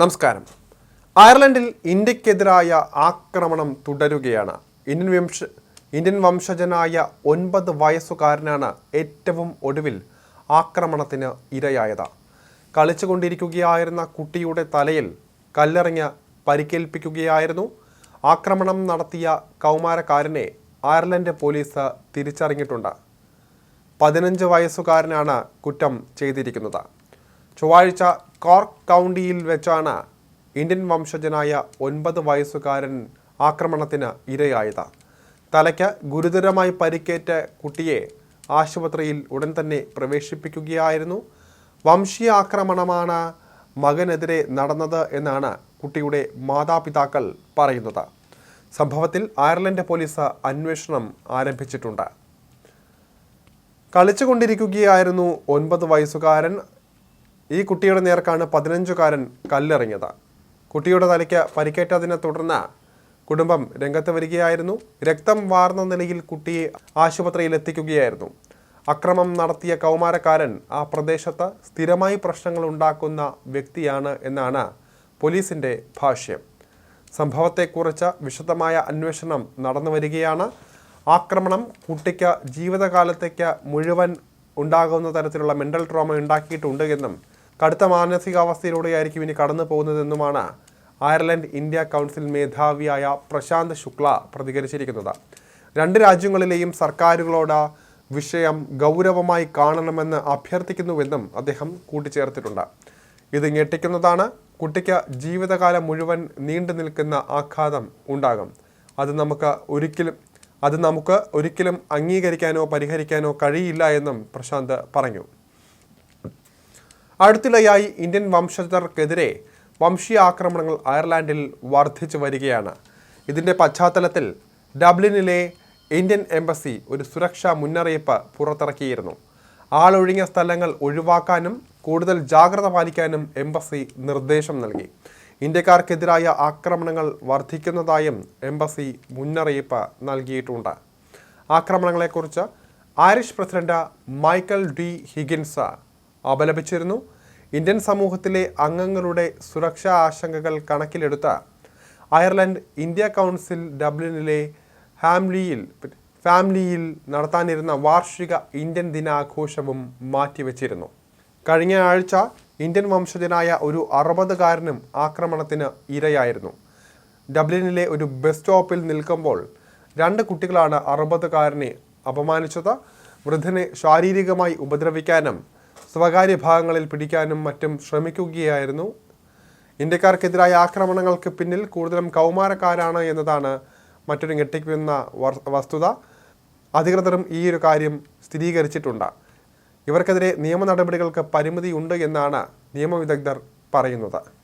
നമസ്കാരം. അയർലൻഡിൽ ഇന്ത്യക്കെതിരായ ആക്രമണം തുടരുകയാണ്. ഇന്ത്യൻ വംശ ഇന്ത്യൻ വംശജനായ ഒൻപത് വയസ്സുകാരനാണ് ഏറ്റവും ഒടുവിൽ ആക്രമണത്തിന് ഇരയായത്. കളിച്ചുകൊണ്ടിരിക്കുകയായിരുന്ന കുട്ടിയുടെ തലയിൽ കല്ലെറിഞ്ഞ് പരിക്കേൽപ്പിക്കുകയായിരുന്നു. ആക്രമണം നടത്തിയ കൗമാരക്കാരനെ അയർലൻഡ് പോലീസ് തിരിച്ചറിഞ്ഞിട്ടുണ്ട്. പതിനഞ്ച് വയസ്സുകാരനാണ് കുറ്റം ചെയ്തിരിക്കുന്നത്. ചൊവ്വാഴ്ച കോർക്ക് കൗണ്ടിയിൽ വെച്ചാണ് ഇന്ത്യൻ വംശജനായ ഒൻപത് വയസ്സുകാരൻ ആക്രമണത്തിന് ഇരയായത്. തലയ്ക്ക് ഗുരുതരമായി പരിക്കേറ്റ കുട്ടിയെ ആശുപത്രിയിൽ ഉടൻ തന്നെ പ്രവേശിപ്പിക്കുകയായിരുന്നു. വംശീയ ആക്രമണമാണ് മകനെതിരെ നടന്നത് എന്നാണ് കുട്ടിയുടെ മാതാപിതാക്കൾ പറയുന്നത്. സംഭവത്തിൽ അയർലൻഡ് പോലീസ് അന്വേഷണം ആരംഭിച്ചിട്ടുണ്ട്. കളിച്ചുകൊണ്ടിരിക്കുകയായിരുന്നു ഒൻപത് വയസ്സുകാരൻ. ഈ കുട്ടിയുടെ നേർക്കാണ് പതിനഞ്ചുകാരൻ കല്ലെറിഞ്ഞത്. കുട്ടിയുടെ തലയ്ക്ക് പരിക്കേറ്റതിനെ തുടർന്ന് കുടുംബം രംഗത്ത് വരികയായിരുന്നു. രക്തം വാർന്ന നിലയിൽ കുട്ടിയെ ആശുപത്രിയിൽ എത്തിക്കുകയായിരുന്നു. അക്രമം നടത്തിയ കൗമാരക്കാരൻ ആ പ്രദേശത്ത് സ്ഥിരമായി പ്രശ്നങ്ങൾ ഉണ്ടാക്കുന്ന വ്യക്തിയാണ് എന്നാണ് പോലീസിന്റെ ഭാഷ്യം. സംഭവത്തെക്കുറിച്ച് വിശദമായ അന്വേഷണം നടന്നു വരികയാണ്. ആക്രമണം കുട്ടിക്ക് ജീവിതകാലത്തേക്ക് മുഴുവൻ ഉണ്ടാകുന്ന തരത്തിലുള്ള മെന്റൽ ട്രോമ ഉണ്ടാക്കിയിട്ടുണ്ട് എന്നും കടുത്ത മാനസികാവസ്ഥയിലൂടെയായിരിക്കും ഇനി കടന്നു പോകുന്നതെന്നുമാണ് അയർലൻഡ് ഇന്ത്യ കൗൺസിൽ മേധാവിയായ പ്രശാന്ത് ശുക്ല പ്രതികരിച്ചിരിക്കുന്നത്. രണ്ട് രാജ്യങ്ങളിലെയും സർക്കാരുകളോട് വിഷയം ഗൗരവമായി കാണണമെന്ന് അഭ്യർത്ഥിക്കുന്നുവെന്നും അദ്ദേഹം കൂട്ടിച്ചേർത്തിട്ടുണ്ട്. ഇത് ഞെട്ടിക്കുന്നതാണ്. കുട്ടിക്ക് ജീവിതകാലം മുഴുവൻ നീണ്ടു നിൽക്കുന്ന ആഘാതം ഉണ്ടാകും. അത് നമുക്ക് ഒരിക്കലും അത് നമുക്ക് ഒരിക്കലും അംഗീകരിക്കാനോ പരിഹരിക്കാനോ കഴിയില്ല എന്നും പ്രശാന്ത് പറഞ്ഞു. അടുത്തിടെയായി ഇന്ത്യൻ വംശജർക്കെതിരെ വംശീയ ആക്രമണങ്ങൾ അയർലാൻഡിൽ വർദ്ധിച്ചു വരികയാണ്. ഇതിന്റെ പശ്ചാത്തലത്തിൽ ഡബ്ലിനിലെ ഇന്ത്യൻ എംബസി ഒരു സുരക്ഷാ മുന്നറിയിപ്പ് പുറത്തിറക്കിയിരുന്നു. ആളൊഴിഞ്ഞ സ്ഥലങ്ങൾ ഒഴിവാക്കാനും കൂടുതൽ ജാഗ്രത പാലിക്കാനും എംബസി നിർദ്ദേശം നൽകി. ഇന്ത്യക്കാർക്കെതിരായ ആക്രമണങ്ങൾ വർദ്ധിക്കുന്നതായും എംബസി മുന്നറിയിപ്പ് നൽകിയിട്ടുണ്ട്. ആക്രമണങ്ങളെക്കുറിച്ച് Irish president Michael D Higgins അപലപിച്ചിരുന്നു. Indian സമൂഹത്തിലെ അംഗങ്ങളുടെ സുരക്ഷാ ആശങ്കകൾ കണക്കിലെടുത്ത അയർലൻഡ് ഇന്ത്യ കൗൺസിൽ ഡബ്ലിനിലെ ഹാംലിയിൽ ഫാമിലിയിൽ നടത്താനിരുന്ന വാർഷിക ഇന്ത്യൻ ദിനാഘോഷവും മാറ്റിവെച്ചിരുന്നു. കഴിഞ്ഞ ആഴ്ച ഇന്ത്യൻ വംശജനായ ഒരു അറുപതുകാരനും ആക്രമണത്തിന് ഇരയായിരുന്നു. ഡബ്ലിനിലെ ഒരു ബസ് സ്റ്റോപ്പിൽ നിൽക്കുമ്പോൾ രണ്ട് കുട്ടികളാണ് അറുപതുകാരനെ അപമാനിച്ചത്. വൃദ്ധനെ ശാരീരികമായി ഉപദ്രവിക്കാനും സ്വകാര്യ ഭാഗങ്ങളിൽ പിടിക്കാനും മറ്റും ശ്രമിക്കുകയായിരുന്നു. ഇന്ത്യക്കാർക്കെതിരായ ആക്രമണങ്ങൾക്ക് പിന്നിൽ കൂടുതലും കൗമാരക്കാരാണ് എന്നതാണ് മറ്റൊരു ഞെട്ടിക്കുന്ന വസ്തുത. അധികൃതരും ഈ ഒരു കാര്യം സ്ഥിരീകരിച്ചിട്ടുണ്ട്. ഇവർക്കെതിരെ നിയമ നടപടികൾക്ക് പരിമിതിയുണ്ട് എന്നാണ് നിയമവിദഗ്ധർ പറയുന്നത്.